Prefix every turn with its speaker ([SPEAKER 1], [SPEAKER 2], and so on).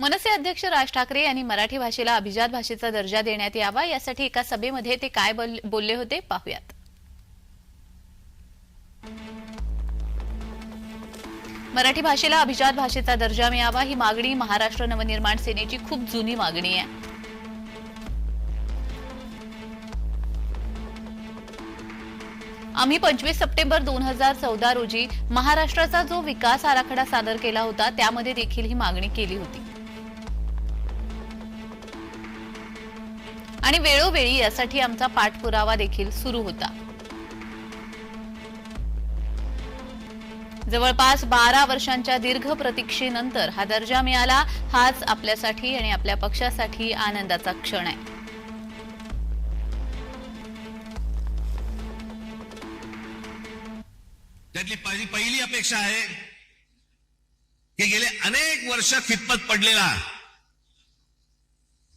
[SPEAKER 1] मनसे अध्यक्ष राज ठाकरे यांनी मराठी भाषेला अभिजात भाषेचा दर्जा देण्यात यावा यासाठी एका सभेमध्ये ते काय बोलले होते पाहूयात. मराठी भाषेला अभिजात भाषेचा दर्जा मिळावा ही मागणी महाराष्ट्र नवनिर्माण सेनेची खूप जुनी मागणी आहे. आम्ही पंचवीस सप्टेंबर दोन हजार चौदा रोजी महाराष्ट्राचा जो विकास आराखडा सादर केला होता त्यामध्ये देखील ही मागणी केली होती. आणि वेळोवेळी यासाठी आमचा पाठपुरावा देखील सुरू होता. जवळपास बारा वर्षांच्या दीर्घ प्रतीक्षेनंतर हा दर्जा मिळाला हाच आपल्यासाठी आणि आपल्या पक्षासाठी आनंदाचा क्षण आहे.
[SPEAKER 2] त्यातली पहिली अपेक्षा आहे की गेले अनेक वर्ष खितपत पडलेला